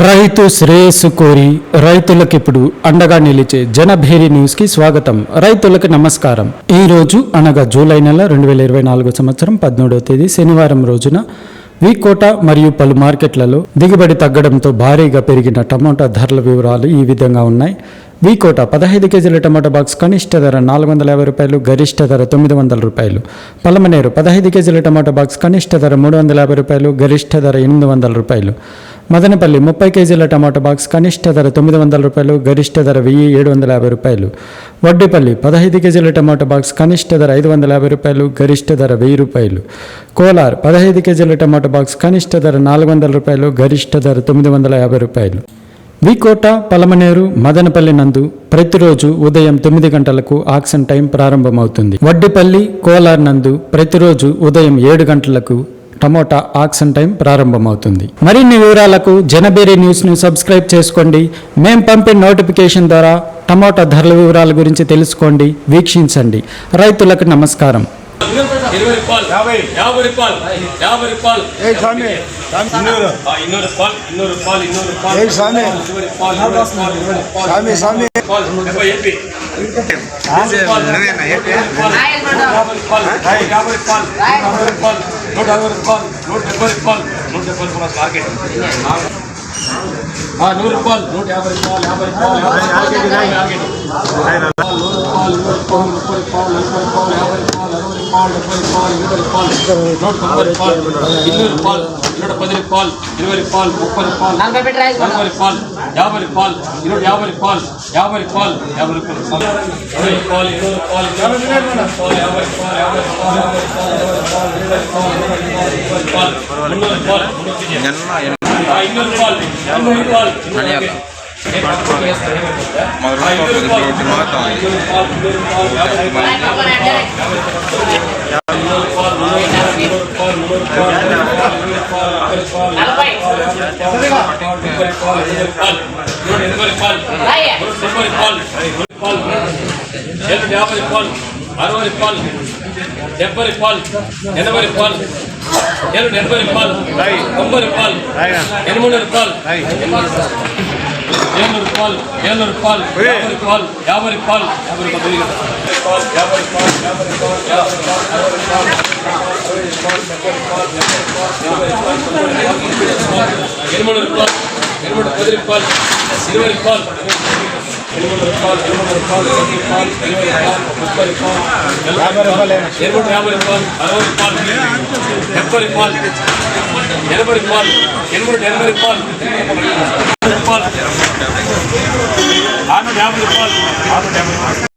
రైతు శ్రేయస్సు కోరి రైతులకు ఇప్పుడు అండగా నిలిచే జనభేరి న్యూస్కి స్వాగతం. రైతులకు నమస్కారం. ఈ రోజు అనగా జూలై నెల రెండు వేల ఇరవై నాలుగు సంవత్సరం పదమూడవ తేదీ శనివారం రోజున వీకోట మరియు పలు మార్కెట్లలో దిగుబడి తగ్గడంతో భారీగా పెరిగిన టమోటా ధరల వివరాలు ఈ విధంగా ఉన్నాయి. వీకోట పదహైదు కేజీల టమాటా బాక్స్ కనిష్ట ధర నాలుగు వందల యాభై రూపాయలు గరిష్ట ధర తొమ్మిది వందల రూపాయలు. పలమనేరు పదహైదు కేజీల టమాటా బాక్స్ కనిష్ట ధర మూడు వందల యాభై రూపాయలు గరిష్ట ధర ఎనిమిది వందల రూపాయలు. మదనపల్లి ముప్పై కేజీల టమాటో బాక్స్ కనిష్ట ధర తొమ్మిది వందల రూపాయలు గరిష్ట ధర వెయ్యి ఏడు వందల యాభై రూపాయలు. వడ్డేపల్లి పదహైదు కేజీల టమాటో బాక్స్ కనిష్ట ధర ఐదు వందల యాభై రూపాయలు గరిష్ట ధర వెయ్యి రూపాయలు. కోలార్ పదహైదు కేజీల టమాటో బాక్స్ కనిష్ట ధర నాలుగు వందల రూపాయలు గరిష్ట ధర తొమ్మిది వందల యాభై రూపాయలు. వికోట పలమనేరు మదనపల్లి నందు ప్రతిరోజు ఉదయం తొమ్మిది గంటలకు ఆక్షన్ టైం ప్రారంభమవుతుంది. వడ్డిపల్లి కోలార్ నందు ప్రతిరోజు ఉదయం ఏడు గంటలకు టమోటా ఆక్షన్ టైం ప్రారంభమవుతుంది. మరిన్ని వివరాలకు జనబేరీ న్యూస్ను సబ్స్క్రైబ్ చేసుకోండి. మేం పంపిన నోటిఫికేషన్ ద్వారా టమోటా ధరల వివరాల గురించి తెలుసుకోండి వీక్షించండి. రైతులకు నమస్కారం. ఇరవై రూపాయలు యాభై యాభై రూపాయలు యాభై రూపాయలు ఏ స్వామి. ఇన్నూరు ఇన్నూరు రూపాయలు ఇన్నూరు రూపాయలు ఇన్నూరు రూపాయలు ఏ స్వామి. స్వామి యాభై రూపాయలు యాభై రూపాయలు నూట యాభై రూపాయలు నూట డెబ్బై రూపాయలు నూట డెబ్బై రూపాయలు మార్కెట్ ఆ, నూరు రూపాయలు నూట యాభై రూపాయలు యాభై రూపాయలు యాభై రూపాయలు మార్కెట్ నూరు రూపాయలు నూరు రూపాయలు ముప్పై రూపాయలు నలభై రూపాయలు యాభై రూపాయలు అరవై రూపాయలు డెబ్బై రూపాయలు ఇరవై రూపాయలు నూట తొంభై రూపాయలు ఇన్నూరు రూపాయలు నూట పది రూపాయలు ఇరవై రూపాయలు ముప్పై రూపాయలు నలభై రూపాయలు యాభై రూపాయలు ఇరవై యాభై రూపాయలు యాభై రూపాయలు యాభై రూపాయలు ఇరవై రూపాయలు ఇరవై రూపాయలు ఇరవై రూపాయలు యాభై రూపాయలు యాభై రూపాయలు యాభై రూపాయలు ఇరవై రూపాయలు ఇరవై రూపాయలు ఇరవై రూపాయలు మున్నూరు రూపాయలు మున్నూరు ఆ, ఇన్నూరు రూపాయలు ఇన్నూరు రూపాయలు ఇన్నూరు ఆ, ఇన్నూరు రూపాయలు ఇన్నూరు రూపాయలు ఇన్నూరు రూపాయలు యాభై రూపాయలు యాభై రూపాయలు అరవై రూపాయలు డెబ్బై రూపాయలు ఎనభై రూపాయలు ఏడు ఎనభై రూపాయలు తొంభై రూపాయలు ఎనిమిది రూపాయలు ఏడు రూపాయలు ఏడు రూపాయలు యాభై రూపాయలు యాభై రూపాయలు యాభై రూపాయలు యాభై రూపాయలు యాభై రూపాయలు యాభై రూపాయలు అరవై రూపాయలు ఎనిమిది రూపాయలు ఎనిమిది పది రూపాయలు ఇరవై రూపాయలు యాభై రూపాయలు ఎనిమిది యాభై రూపాయలు అరవై రూపాయలు డెబ్బై రూపాయలు ఎనభై రూపాయలు ఎనిమిది ఎనభై రూపాయలు రూపాయలు ఆరు యాభై రూపాయలు ఆరు యాభై రూపాయలు